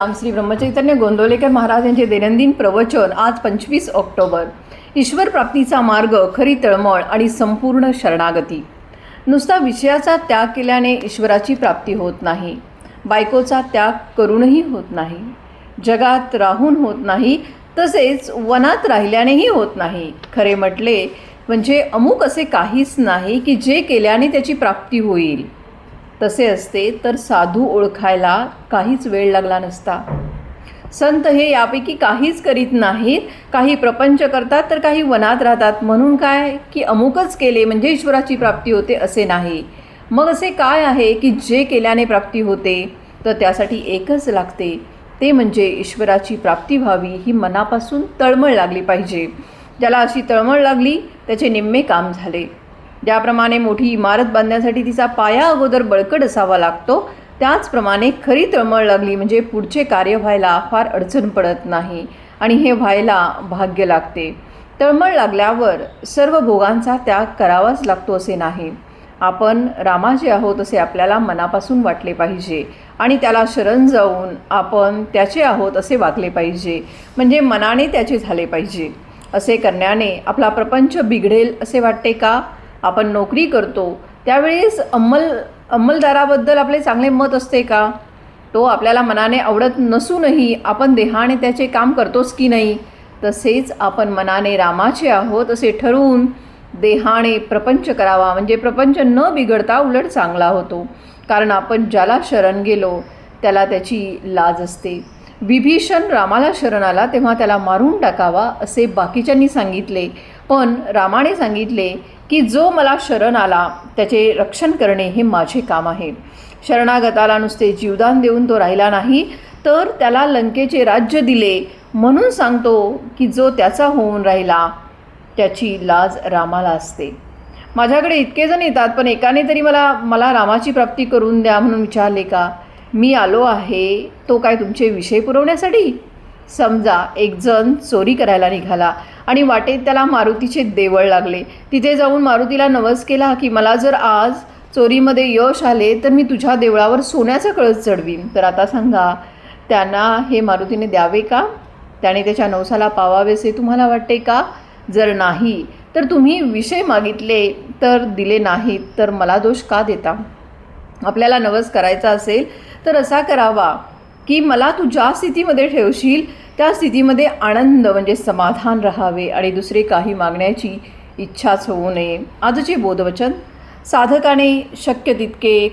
राम श्री ब्रह्मचैतन्य गोंदवलेकर महाराज यांचे दैनंदिन प्रवचन आज पंचवीस ऑक्टोबर. ईश्वर प्राप्तीचा मार्ग खरी तळमळ आणि संपूर्ण शरणागती. नुसता विषयाचा त्याग केल्याने ईश्वराची प्राप्ती होत नाही. बायकोचा त्याग करूनही होत नाही. जगात राहून होत नाही तसेच वनात राहिल्यानेही होत नाही. खरे म्हटले म्हणजे अमुक असे काहीच नाही की जे केल्याने त्याची प्राप्ती होईल. तसे असते तर साधू ओळखायला काहीच वेळ लागला नसता. संत हे यापैकी काहीच करीत नाहीत. काही प्रपंच करतात तर काही वनात राहतात. म्हणून काय की अमुकच केले म्हणजे ईश्वराची प्राप्ती होते असे नाही. मग असे काय आहे की जे केल्याने प्राप्ती होते तर त्यासाठी एकच लागते. ते म्हणजे ईश्वराची प्राप्ती व्हावी ही मनापासून तळमळ लागली पाहिजे. ज्याला अशी तळमळ लागली त्याचे निम्मे काम झाले. ज्याप्रमाणे मोठी इमारत बांधण्यासाठी तिचा पाया अगोदर बळकट असावा लागतो त्याचप्रमाणे खरी तळमळ लागली म्हणजे पुढचे कार्य व्हायला फार अडचण पडत नाही आणि हे व्हायला भाग्य लागते. तळमळ लागल्यावर सर्व भोगांचा त्याग करावाच लागतो असे नाही. आपण रामाचे आहोत असे आपल्याला मनापासून वाटले पाहिजे आणि त्याला शरण जाऊन आपण त्याचे आहोत असे वागले पाहिजे म्हणजे मनाने त्याचे झाले पाहिजे. असे करण्याने आपला प्रपंच बिघडेल असे वाटते का? आपण नोकरी करतो त्यावेळेस अंमल अंमलदाराबद्दल आपले चांगले मत असते का? तो आपल्याला मनाने आवडत नसूनही आपण देहाने त्याचे काम करतोच की नाही? तसेच आपण मनाने रामाचे आहोत असे ठरवून देहाने प्रपंच करावा म्हणजे प्रपंच न बिघडता उलट चांगला होतो. कारण आपण ज्याला शरण गेलो त्याला त्याची लाज असते. विभीषण रामाला शरण आला तेव्हा त्याला मारून टाकावा असे बाकीच्यांनी सांगितले. पण रामाने सांगितले की जो मला शरण आला त्याचे रक्षण करणे हे माझे काम आहे. शरणागताला नुसते जीवदान देऊन तो राहिला नाही तर त्याला लंकेचे राज्य दिले. म्हणून सांगतो की जो त्याचा होऊन राहिला त्याची लाज रामाला असते. माझ्याकडे इतके जण येतात पण एकाने तरी मला मला रामाची प्राप्ती करून द्या म्हणून विचारले का? मी आलो आहे तो काय तुमचे विषय पुरवण्यासाठी? समजा एक जण चोरी करायला निघाला आणि वाटेत त्याला मारुतीचे देवळ लागले. तिथे जाऊन मारुतीला नवस केला की मला जर आज चोरीमध्ये यश आले तर मी तुझ्या देवळावर सोन्याचा कळस चढवीन. तर आता सांगा त्यांना हे मारुतीने द्यावे का? त्याने त्याच्या नवसाला पावावेसे तुम्हाला वाटते का? जर नाही तर तुम्ही विषय मागितले तर दिले नाहीत तर मला दोष का देता? आपल्याला नवस करायचा असेल तर असा करावा. की मला तू ज्या स्थितीमध्ये ठेवशील त्या स्थितीमध्ये आनंद म्हणजे समाधान राहावे आणि दुसरे काही मागण्याची इच्छाच होऊ नये. आजचे बोधवचन साधकाने शक्य तितके